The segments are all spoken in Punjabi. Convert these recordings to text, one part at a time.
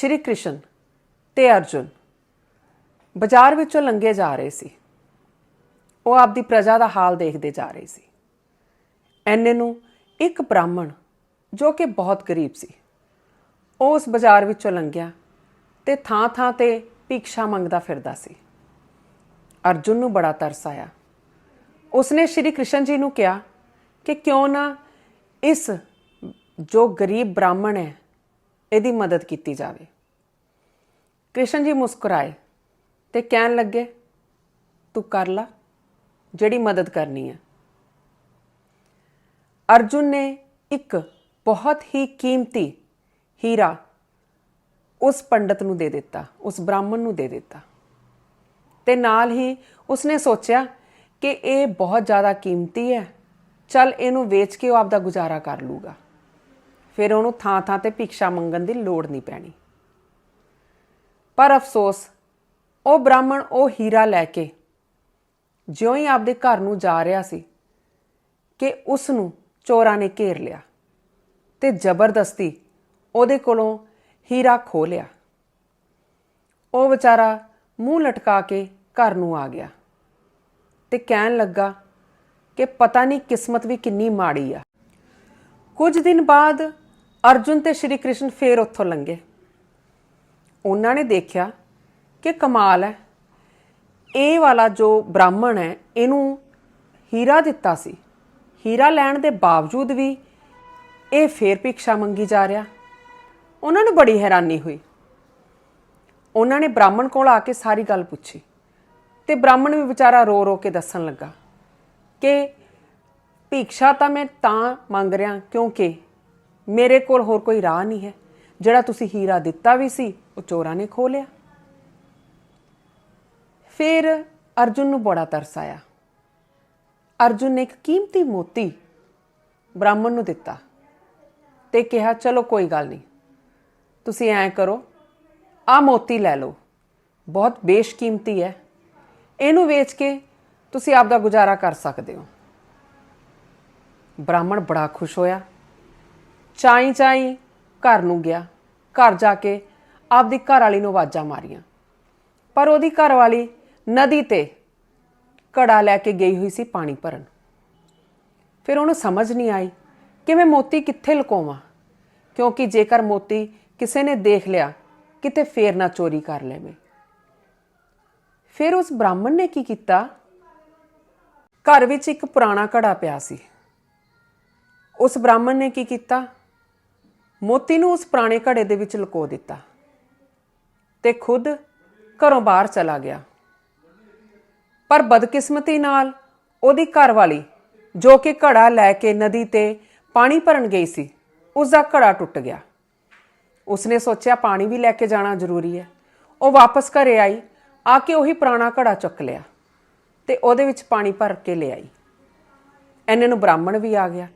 ਸ਼੍ਰੀ ਕ੍ਰਿਸ਼ਨ ਤੇ ਅਰਜੁਨ ਬਾਜ਼ਾਰ ਵਿੱਚੋਂ ਲੰਘੇ ਜਾ ਰਹੇ ਸੀ। ਉਹ ਆਪਦੀ ਪ੍ਰਜਾ ਦਾ ਹਾਲ ਦੇਖਦੇ ਜਾ ਰਹੇ ਸੀ। ਐਨੇ ਨੂੰ ਇੱਕ ਬ੍ਰਾਹਮਣ ਜੋ ਕਿ ਬਹੁਤ ਗਰੀਬ ਸੀ, ਉਹ ਉਸ ਬਾਜ਼ਾਰ ਵਿੱਚੋਂ ਲੰਘਿਆ ਤੇ ਥਾਂ-ਥਾਂ ਤੇ ਭਿਕਸ਼ਾ ਮੰਗਦਾ ਫਿਰਦਾ ਸੀ। ਅਰਜੁਨ ਨੂੰ ਬੜਾ ਤਰਸ ਆਇਆ। ਉਸਨੇ ਸ਼੍ਰੀ ਕ੍ਰਿਸ਼ਨ ਜੀ ਨੂੰ ਕਿਹਾ ਕਿ ਕਿਉਂ ਨਾ ਇਸ ਜੋ ਗਰੀਬ ਬ੍ਰਾਹਮਣ ਹੈ ਇਹਦੀ ਮਦਦ ਕੀਤੀ ਜਾਵੇ। ਕ੍ਰਿਸ਼ਨ ਜੀ ਮੁਸਕਰਾਏ ਤੇ ਕਹਿਣ ਲੱਗੇ, ਤੂੰ ਕਰ ਲਾ, ਜਿਹੜੀ ਮਦਦ ਕਰਨੀ ਹੈ। ਅਰਜੁਨ ਨੇ ਇੱਕ ਬਹੁਤ ਹੀ ਕੀਮਤੀ ਹੀਰਾ ਉਸ ਪੰਡਤ ਨੂੰ ਦੇ ਦਿੱਤਾ, ਉਸ ਬ੍ਰਾਹਮਣ ਨੂੰ ਦੇ ਦਿੱਤਾ। ਤੇ ਨਾਲ ਹੀ ਉਸਨੇ ਸੋਚਿਆ ਕਿ ਇਹ ਬਹੁਤ ਜ਼ਿਆਦਾ ਕੀਮਤੀ ਹੈ, ਚੱਲ ਇਹਨੂੰ ਵੇਚ ਕੇ ਉਹ ਆਪਦਾ ਗੁਜ਼ਾਰਾ ਕਰ ਲੂਗਾ। ਫਿਰ ਉਹਨੂੰ ਥਾਂ-ਥਾਂ ਤੇ ਭਿਕਸ਼ਾ ਮੰਗਣ ਦੀ ਲੋੜ ਨਹੀਂ ਪੈਣੀ। ਪਰ ਅਫਸੋਸ, ਉਹ ਬ੍ਰਾਹਮਣ ਉਹ ਹੀਰਾ ਲੈ ਕੇ ਜਿਉਂ ਹੀ ਆਪਦੇ ਘਰ ਨੂੰ ਜਾ ਰਿਹਾ ਸੀ ਕਿ ਉਸ ਨੂੰ ਚੋਰਾਂ ਨੇ ਘੇਰ ਲਿਆ ਤੇ ਜ਼ਬਰਦਸਤੀ ਉਹਦੇ ਕੋਲੋਂ ਹੀਰਾ ਖੋਹ ਲਿਆ। ਉਹ ਵਿਚਾਰਾ ਮੂੰਹ ਲਟਕਾ ਕੇ ਘਰ ਨੂੰ ਆ ਗਿਆ ਤੇ ਕਹਿਣ ਲੱਗਾ ਕਿ ਪਤਾ ਨਹੀਂ ਕਿਸਮਤ ਵੀ ਕਿੰਨੀ ਮਾੜੀ ਆ। ਕੁਝ ਦਿਨ ਬਾਅਦ ਅਰਜੁਨ ਤੇ ਸ਼੍ਰੀ ਕ੍ਰਿਸ਼ਨ ਫੇਰ ਉੱਥੋਂ ਲੰਘੇ। ਉਹਨਾਂ ਨੇ ਦੇਖਿਆ ਕਿ ਕਮਾਲ ਹੈ। ਇਹ ਵਾਲਾ ਜੋ ਬ੍ਰਾਹਮਣ ਹੈ, ਇਹਨੂੰ ਹੀਰਾ ਦਿੱਤਾ ਸੀ। ਹੀਰਾ ਲੈਣ ਦੇ ਬਾਵਜੂਦ ਵੀ ਇਹ ਫੇਰ ਭਿਕਸ਼ਾ ਮੰਗੀ ਜਾ ਰਿਹਾ। ਉਹਨਾਂ ਨੂੰ ਬੜੀ ਹੈਰਾਨੀ ਹੋਈ। ਉਹਨਾਂ ਨੇ ਬ੍ਰਾਹਮਣ ਕੋਲ ਆ ਕੇ ਸਾਰੀ ਗੱਲ ਪੁੱਛੀ ਤੇ ਬ੍ਰਾਹਮਣ ਵੀ ਵਿਚਾਰਾ ਰੋ ਰੋ ਕੇ ਦੱਸਣ ਲੱਗਾ ਕਿ ਭਿਕਸ਼ਾ ਤਾਂ ਮੈਂ ਤਾਂ ਮੰਗ ਰਿਹਾ ਕਿਉਂਕਿ ਮੇਰੇ ਕੋਲ ਹੋਰ ਕੋਈ ਰਾਹ ਨਹੀਂ ਹੈ। ਜਿਹੜਾ ਤੁਸੀਂ ਹੀਰਾ ਦਿੱਤਾ ਵੀ ਸੀ, ਉਹ ਚੋਰਾਂ ਨੇ ਖੋਹ ਲਿਆ। ਫਿਰ ਅਰਜੁਨ ਨੂੰ ਬੜਾ ਤਰਸ ਆਇਆ। ਅਰਜੁਨ ਨੇ ਇੱਕ ਕੀਮਤੀ ਮੋਤੀ ਬ੍ਰਾਹਮਣ ਨੂੰ ਦਿੱਤਾ ਤੇ ਕਿਹਾ, ਚਲੋ, ਕੋਈ ਗੱਲ ਨਹੀਂ। ਤੁਸੀਂ ਐਂ ਕਰੋ ਆ ਮੋਤੀ ਲੈ ਲਓ। ਬਹੁਤ ਬੇਸ਼ਕੀਮਤੀ ਹੈ। ਇਹਨੂੰ ਵੇਚ ਕੇ ਤੁਸੀਂ ਆਪ ਦਾ ਗੁਜ਼ਾਰਾ ਕਰ ਸਕਦੇ ਹੋ। ਬ੍ਰਾਹਮਣ ਬੜਾ ਖੁਸ਼ ਹੋਇਆ। ਚਾਈ ਚਾਈ ਘਰ ਨੂੰ ਗਿਆ। ਘਰ ਜਾ ਕੇ ਆਪਦੀ ਘਰ ਵਾਲੀ ਨੂੰ ਆਵਾਜ਼ਾਂ ਮਾਰੀਆਂ। ਪਰ ਉਹਦੀ ਘਰ ਵਾਲੀ ਨਦੀ ਤੇ ਘੜਾ ਲੈ ਕੇ ਗਈ ਹੋਈ ਸੀ ਪਾਣੀ ਭਰਨ। ਫਿਰ ਉਹਨੂੰ ਸਮਝ ਨਹੀਂ ਆਈ ਕਿ ਮੈਂ ਮੋਤੀ ਕਿੱਥੇ ਲੁਕਾਵਾਂ। ਕਿਉਂਕਿ ਜੇਕਰ ਮੋਤੀ ਕਿਸੇ ਨੇ ਦੇਖ ਲਿਆ, ਕਿਤੇ ਫੇਰ ਨਾ ਚੋਰੀ ਕਰ ਲੈਵੇਂ। ਫਿਰ ਉਸ ਬ੍ਰਾਹਮਣ ਨੇ ਕੀ ਕੀਤਾ? ਘਰ ਵਿੱਚ ਇੱਕ ਪੁਰਾਣਾ ਘੜਾ ਪਿਆ ਸੀ। ਉਸ ਬ੍ਰਾਹਮਣ ਨੇ ਕੀ ਕੀਤਾ? ਮੋਤੀ ਨੂੰ ਉਸ ਪੁਰਾਣੇ ਘੜੇ ਦੇ ਵਿੱਚ ਲੁਕੋ ਦਿੱਤਾ ਤੇ ਖੁਦ ਘਰੋਂ ਬਾਹਰ ਚਲਾ ਗਿਆ। ਪਰ ਬਦਕਿਸਮਤੀ ਨਾਲ ਉਹਦੀ ਘਰਵਾਲੀ, ਜੋ ਕਿ ਘੜਾ ਲੈ ਕੇ ਨਦੀ ਤੇ ਪਾਣੀ ਭਰਨ ਗਈ ਸੀ, ਉਸ ਦਾ ਘੜਾ ਟੁੱਟ ਗਿਆ। ਉਸਨੇ ਸੋਚਿਆ ਪਾਣੀ ਵੀ ਲੈ ਕੇ ਜਾਣਾ ਜ਼ਰੂਰੀ ਹੈ। ਉਹ ਵਾਪਸ ਘਰੇ ਆਈ, ਆ ਕੇ ਉਹੀ ਪੁਰਾਣਾ ਘੜਾ ਚੁੱਕ ਲਿਆ ਤੇ ਉਹਦੇ ਵਿੱਚ ਪਾਣੀ ਭਰ ਕੇ ਲਿਆਈ। ਐਨੇ ਨੂੰ ਬ੍ਰਾਹਮਣ ਵੀ ਆ ਗਿਆ।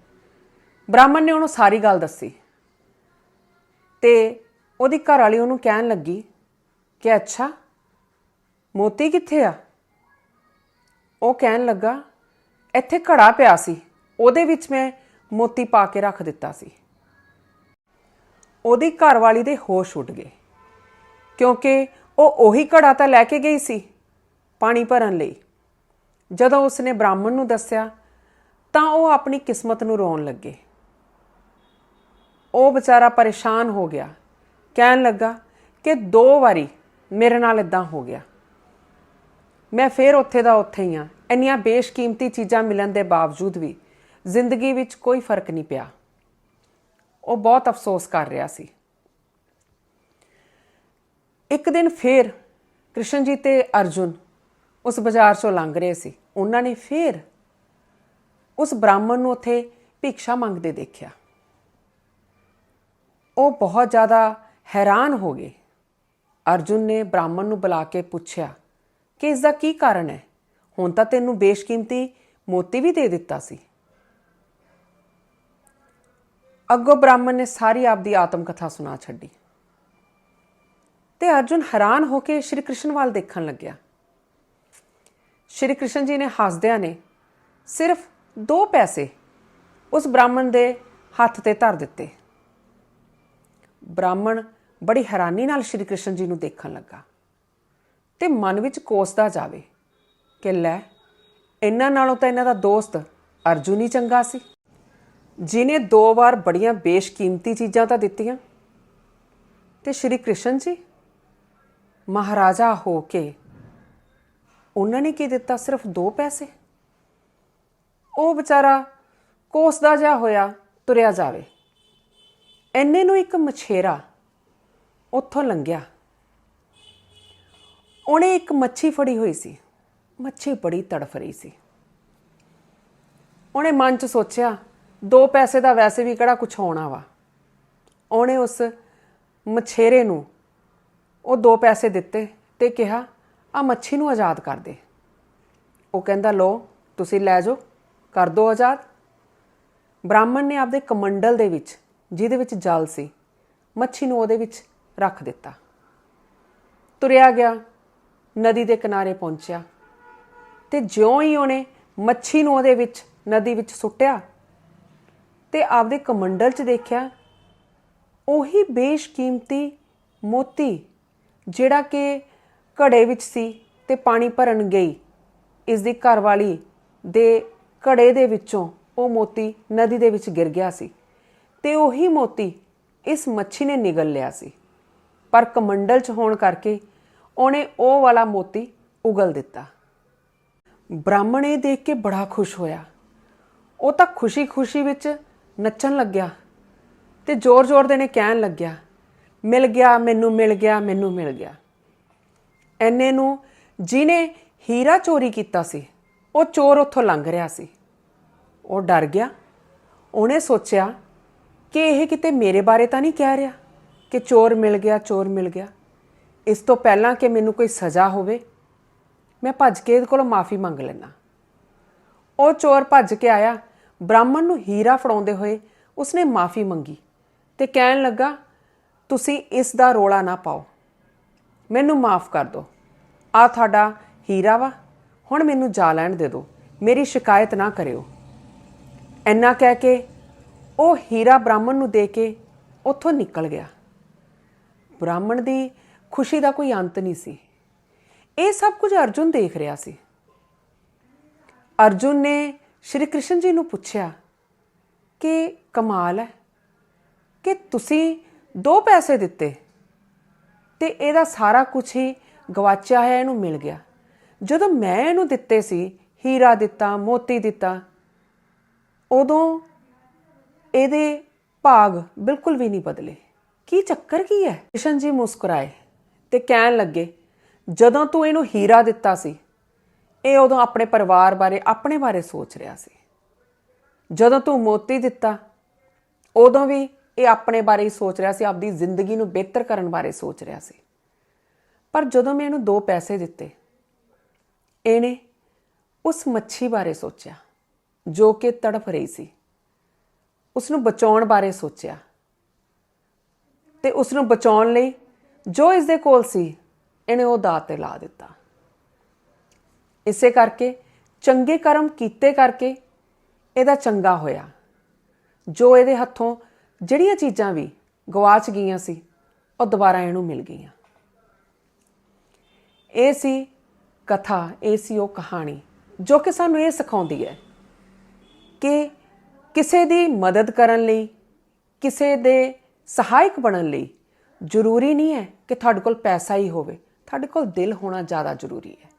ਬ੍ਰਾਹਮਣ ਨੇ ਉਹਨੂੰ ਸਾਰੀ ਗੱਲ ਦੱਸੀ। ਤੇ ਉਹਦੀ ਘਰ ਵਾਲੀ ਉਹਨੂੰ ਕਹਿਣ ਲੱਗੀ ਕਿ ਅੱਛਾ, ਮੋਤੀ ਕਿੱਥੇ ਆ? ਉਹ ਕਹਿਣ ਲੱਗਾ, ਇੱਥੇ ਘੜਾ ਪਿਆ ਸੀ, ਉਹਦੇ ਵਿੱਚ ਮੈਂ ਮੋਤੀ ਪਾ ਕੇ ਰੱਖ ਦਿੱਤਾ ਸੀ। ਉਹਦੀ ਘਰ ਵਾਲੀ ਦੇ ਹੋਸ਼ ਉੱਡ ਗਏ, ਕਿਉਂਕਿ ਉਹ ਉਹੀ ਘੜਾ ਤਾਂ ਲੈ ਕੇ ਗਈ ਸੀ ਪਾਣੀ ਭਰਨ ਲਈ। ਜਦੋਂ ਉਸਨੇ ਬ੍ਰਾਹਮਣ ਨੂੰ ਦੱਸਿਆ, ਤਾਂ ਉਹ ਆਪਣੀ ਕਿਸਮਤ ਨੂੰ ਰੋਣ ਲੱਗੇ। ਉਹ ਵਿਚਾਰਾ ਪਰੇਸ਼ਾਨ ਹੋ ਗਿਆ। ਕਹਿਣ ਲੱਗਾ ਕਿ ਦੋ ਵਾਰੀ ਮੇਰੇ ਨਾਲ ਇਦਾਂ ਹੋ ਗਿਆ। ਮੈਂ ਫੇਰ ਉੱਥੇ ਦਾ ਉੱਥੇ ਹੀ ਆ ਇੰਨੀਆਂ ਬੇਸ਼ਕੀਮਤੀ ਚੀਜ਼ਾਂ ਮਿਲਣ ਦੇ ਬਾਵਜੂਦ ਵੀ ਜ਼ਿੰਦਗੀ ਵਿੱਚ ਕੋਈ ਫ਼ਰਕ ਨਹੀਂ ਪਿਆ। ਉਹ ਬਹੁਤ ਅਫਸੋਸ ਕਰ ਰਿਹਾ ਸੀ। ਇੱਕ ਦਿਨ ਫੇਰ ਕ੍ਰਿਸ਼ਨ ਜੀ ਤੇ ਅਰਜੁਨ ਉਸ ਬਾਜ਼ਾਰ ਚੋਂ ਲੰਘ ਰਹੇ ਸੀ। ਉਹਨਾਂ ਨੇ ਫੇਰ ਉਸ ਬ੍ਰਾਹਮਣ ਨੂੰ ਉੱਥੇ ਭਿਕਸ਼ਾ ਮੰਗਦੇ ਦੇਖਿਆ। ਉਹ ਬਹੁਤ ਜ਼ਿਆਦਾ ਹੈਰਾਨ ਹੋ ਗਏ। ਅਰਜੁਨ ਨੇ ਬ੍ਰਾਹਮਣ ਨੂੰ ਬੁਲਾ ਕੇ ਪੁੱਛਿਆ ਕਿ ਇਸ ਦਾ ਕੀ ਕਾਰਨ ਹੈ? ਹੁਣ ਤਾਂ ਤੈਨੂੰ ਬੇਸ਼ਕੀਮਤੀ ਮੋਤੀ ਵੀ ਦੇ ਦਿੱਤਾ ਸੀ। ਅੱਗੋਂ ਬ੍ਰਾਹਮਣ ਨੇ ਸਾਰੀ ਆਪਦੀ ਆਤਮ ਕਥਾ ਸੁਣਾ ਛੱਡੀ। ਤੇ ਅਰਜੁਨ ਹੈਰਾਨ ਹੋ ਕੇ ਸ਼੍ਰੀ ਕ੍ਰਿਸ਼ਨ ਵੱਲ ਦੇਖਣ ਲੱਗਿਆ। ਸ਼੍ਰੀ ਕ੍ਰਿਸ਼ਨ ਜੀ ਨੇ ਹੱਸਦਿਆਂ ਨੇ ਸਿਰਫ ਦੋ ਪੈਸੇ ਉਸ ਬ੍ਰਾਹਮਣ ਦੇ ਹੱਥ ਤੇ ਧਰ ਦਿੱਤੇ। ਬ੍ਰਾਹਮਣ ਬੜੀ ਹੈਰਾਨੀ ਨਾਲ ਸ਼੍ਰੀ ਕ੍ਰਿਸ਼ਨ ਜੀ ਨੂੰ ਦੇਖਣ ਲੱਗਾ ਤੇ ਮਨ ਵਿੱਚ ਕੋਸਦਾ ਜਾਵੇ ਕਿ ਲੈ, ਇਹਨਾਂ ਨਾਲੋਂ ਤਾਂ ਇਹਨਾਂ ਦਾ ਦੋਸਤ ਅਰਜੁਨ ਹੀ ਚੰਗਾ ਸੀ। ਜਿਨੇ ਦੋ ਵਾਰ ਬੜੀਆਂ ਬੇਸ਼ਕੀਮਤੀ ਚੀਜ਼ਾਂ ਤਾਂ ਦਿੱਤੀਆਂ। ਤੇ ਸ਼੍ਰੀ ਕ੍ਰਿਸ਼ਨ ਜੀ, ਮਹਾਰਾਜਾ ਹੋ ਕੇ ਉਹਨਾਂ ਨੇ ਕੀ ਦਿੱਤਾ? ਸਿਰਫ ਦੋ ਪੈਸੇ? ਉਹ ਵਿਚਾਰਾ ਕੋਸਦਾ ਜਾ ਹੋਇਆ, ਤੁਰਿਆ ਜਾਵੇ। ਐਨੇ ਨੂੰ ਇੱਕ ਮਛੇਰਾ ਉੱਥੋਂ ਲੰਘਿਆ। ਉਹਨੇ ਇੱਕ ਮੱਛੀ ਫੜੀ ਹੋਈ ਸੀ। ਮੱਛੀ ਬੜੀ ਤੜਫ ਰਹੀ ਸੀ। ਉਹਨੇ ਮਨ 'ਚ ਸੋਚਿਆ, ਦੋ ਪੈਸੇ ਦਾ ਵੈਸੇ ਵੀ ਕਿਹੜਾ ਕੁਛ ਹੋਣਾ ਵਾ। ਉਹਨੇ ਉਸ ਮਛੇਰੇ ਨੂੰ ਉਹ ਦੋ ਪੈਸੇ ਦਿੱਤੇ ਤੇ ਕਿਹਾ, ਆ ਮੱਛੀ ਨੂੰ ਆਜ਼ਾਦ ਕਰ ਦੇ। ਉਹ ਕਹਿੰਦਾ ਲੋ ਤੁਸੀਂ ਲੈ ਜਾਓ, ਕਰ ਦੋ ਆਜ਼ਾਦ। ਬ੍ਰਾਹਮਣ ਨੇ ਆਪਦੇ ਕਮੰਡਲ ਦੇ ਵਿੱਚ ਜਿਹਦੇ ਵਿੱਚ ਜਲ ਸੀ, ਮੱਛੀ ਨੂੰ ਉਹਦੇ ਵਿੱਚ ਰੱਖ ਦਿੱਤਾ। ਤੁਰਿਆ ਗਿਆ, ਨਦੀ ਦੇ ਕਿਨਾਰੇ ਪਹੁੰਚਿਆ ਤੇ ਜਿਉਂ ਹੀ ਉਹਨੇ ਮੱਛੀ ਨੂੰ ਉਹਦੇ ਵਿੱਚ, ਨਦੀ ਵਿੱਚ ਸੁੱਟਿਆ ਤੇ ਆਪਦੇ ਕਮੰਡਲ 'ਚ ਦੇਖਿਆ, ਉਹੀ ਬੇਸ਼ਕੀਮਤੀ ਮੋਤੀ ਜਿਹੜਾ ਕਿ ਘੜੇ ਵਿੱਚ ਸੀ ਤੇ ਪਾਣੀ ਭਰਨ ਗਈ ਇਸ ਦੀ ਘਰਵਾਲੀ ਦੇ ਘੜੇ ਦੇ ਵਿੱਚੋਂ ਉਹ ਮੋਤੀ ਨਦੀ ਦੇ ਵਿੱਚ ਗਿਰ ਗਿਆ ਸੀ। ਤੇ ਉਹੀ ਮੋਤੀ ਇਸ ਮੱਛੀ ਨੇ ਨਿਗਲ ਲਿਆ ਸੀ। ਪਰ ਕਮੰਡਲ 'ਚ ਹੋਣ ਕਰਕੇ ਉਹਨੇ ਉਹ ਵਾਲਾ ਮੋਤੀ ਉਗਲ ਦਿੱਤਾ। ਬ੍ਰਾਹਮਣ ਇਹ ਦੇਖ ਕੇ ਬੜਾ ਖੁਸ਼ ਹੋਇਆ। ਉਹ ਤਾਂ ਖੁਸ਼ੀ-ਖੁਸ਼ੀ ਵਿੱਚ ਨੱਚਣ ਲੱਗਿਆ ਤੇ ਜ਼ੋਰ-ਜ਼ੋਰ ਦੇ ਨੇ ਕਹਿਣ ਲੱਗਿਆ, ਮਿਲ ਗਿਆ, ਮੈਨੂੰ ਮਿਲ ਗਿਆ, ਮੈਨੂੰ ਮਿਲ ਗਿਆ। ਐਨੇ ਨੂੰ ਜਿਹਨੇ ਹੀਰਾ ਚੋਰੀ ਕੀਤਾ ਸੀ, ਉਹ ਚੋਰ ਉੱਥੋਂ ਲੰਘ ਰਿਹਾ ਸੀ। ਉਹ ਡਰ ਗਿਆ। ਉਹਨੇ ਸੋਚਿਆ ਕਿ ਇਹ ਕਿਤੇ ਮੇਰੇ ਬਾਰੇ ਤਾਂ ਨਹੀਂ ਕਹਿ ਰਿਹਾ ਕਿ ਚੋਰ ਮਿਲ ਗਿਆ, ਚੋਰ ਮਿਲ ਗਿਆ। ਇਸ ਤੋਂ ਪਹਿਲਾਂ ਕਿ ਮੈਨੂੰ ਕੋਈ ਸਜ਼ਾ ਹੋਵੇ, ਮੈਂ ਭੱਜ ਕੇ ਇਹਦੇ ਕੋਲੋਂ ਮਾਫੀ ਮੰਗ ਲੈਣਾ ਉਹ ਚੋਰ ਭੱਜ ਕੇ ਆਇਆ। ਬ੍ਰਾਹਮਣ ਨੂੰ ਹੀਰਾ ਫੜਾਉਂਦੇ ਹੋਏ ਉਸਨੇ ਮਾਫੀ ਮੰਗੀ ਤੇ ਕਹਿਣ ਲੱਗਾ, ਤੁਸੀਂ ਇਸ ਦਾ ਰੋਲਾ ਨਾ ਪਾਓ। ਮੈਨੂੰ ਮਾਫ ਕਰ ਦਿਓ। ਆ ਤੁਹਾਡਾ ਹੀਰਾ ਵਾ। ਹੁਣ ਮੈਨੂੰ ਜਾ ਲੈਣ ਦੇ ਦਿਓ। ਮੇਰੀ ਸ਼ਿਕਾਇਤ ਨਾ ਕਰਿਓ। ਐਨਾ ਕਹਿ ਕੇ ਉਹ ਹੀਰਾ ਬ੍ਰਾਹਮਣ ਨੂੰ ਦੇ ਕੇ ਉੱਥੋਂ ਨਿਕਲ ਗਿਆ। ਬ੍ਰਾਹਮਣ ਦੀ ਖੁਸ਼ੀ ਦਾ ਕੋਈ ਅੰਤ ਨਹੀਂ ਸੀ। ਇਹ ਸਭ ਕੁਝ ਅਰਜੁਨ ਦੇਖ ਰਿਹਾ ਸੀ। ਅਰਜੁਨ ਨੇ ਸ਼੍ਰੀ ਕ੍ਰਿਸ਼ਨ ਜੀ ਨੂੰ ਪੁੱਛਿਆ ਕਿ ਕਮਾਲ ਹੈ, ਕਿ ਤੁਸੀਂ ਦੋ ਪੈਸੇ ਦਿੱਤੇ ਤੇ ਇਹਦਾ ਸਾਰਾ ਕੁਝ ਹੀ ਗਵਾਚਿਆ ਹੈ ਇਹਨੂੰ ਮਿਲ ਗਿਆ। ਜਦੋਂ ਮੈਂ ਇਹਨੂੰ ਦਿੱਤੇ ਸੀ, ਹੀਰਾ ਦਿੱਤਾ, ਮੋਤੀ ਦਿੱਤਾ, ਉਦੋਂ ਇਹਦੇ ਭਾਗ ਬਿਲਕੁਲ ਵੀ ਨਹੀਂ ਬਦਲੇ। ਕੀ ਚੱਕਰ ਕੀ ਹੈ? ਕਿਸ਼ਨ ਜੀ ਮੁਸਕਰਾਏ ਤੇ ਕਹਿਣ ਲੱਗੇ, ਜਦੋਂ ਤੂੰ ਇਹਨੂੰ ਹੀਰਾ ਦਿੱਤਾ ਸੀ, ਇਹ ਉਦੋਂ ਆਪਣੇ ਪਰਿਵਾਰ ਬਾਰੇ, ਆਪਣੇ ਬਾਰੇ ਸੋਚ ਰਿਹਾ ਸੀ। ਜਦੋਂ ਤੂੰ ਮੋਤੀ ਦਿੱਤਾ, ਉਦੋਂ ਵੀ ਇਹ ਆਪਣੇ ਬਾਰੇ ਹੀ ਸੋਚ ਰਿਹਾ ਸੀ, ਆਪਦੀ ਜ਼ਿੰਦਗੀ ਨੂੰ ਬਿਹਤਰ ਕਰਨ ਬਾਰੇ ਸੋਚ ਰਿਹਾ ਸੀ। ਪਰ ਜਦੋਂ ਮੈਂ ਇਹਨੂੰ ਦੋ ਪੈਸੇ ਦਿੱਤੇ, ਇਹਨੇ ਉਸ ਮੱਛੀ ਬਾਰੇ ਸੋਚਿਆ, ਜੋ ਕਿ ਤੜਫ ਰਹੀ ਸੀ। ਉਸ ਨੂੰ ਬਚਾਉਣ ਬਾਰੇ ਸੋਚਿਆ। ਤੇ ਉਸ ਨੂੰ ਬਚਾਉਣ ਲਈ ਜੋ ਇਸ ਦੇ ਕੋਲ ਸੀ, ਇਹਨੇ ਉਹ ਦਾਤ ਤੇ ਲਾ ਦਿੱਤਾ। ਇਸੇ ਕਰਕੇ, ਚੰਗੇ ਕਰਮ ਕੀਤੇ ਕਰਕੇ ਇਹਦਾ ਚੰਗਾ ਹੋਇਆ। ਜੋ ਇਹਦੇ ਹੱਥੋਂ ਜਿਹੜੀਆਂ ਚੀਜ਼ਾਂ ਵੀ ਗਵਾਚ ਗਈਆਂ ਸੀ, ਉਹ ਦੁਬਾਰਾ ਇਹਨੂੰ ਮਿਲ ਗਈਆਂ। ਇਹ ਸੀ ਕਥਾ, ਇਹ ਸੀ ਉਹ ਕਹਾਣੀ, ਜੋ ਕਿ ਸਾਨੂੰ ਇਹ ਸਿਖਾਉਂਦੀ ਹੈ ਕਿ ਕਿਸੇ ਦੀ ਮਦਦ ਕਰਨ ਲਈ, ਕਿਸੇ ਦੇ ਸਹਾਇਕ ਬਣਨ ਲਈ ਜ਼ਰੂਰੀ ਨਹੀਂ ਹੈ ਕਿ ਤੁਹਾਡੇ ਕੋਲ ਪੈਸਾ ਹੀ ਹੋਵੇ। ਤੁਹਾਡੇ ਕੋਲ ਦਿਲ ਹੋਣਾ ਜ਼ਿਆਦਾ ਜ਼ਰੂਰੀ ਹੈ।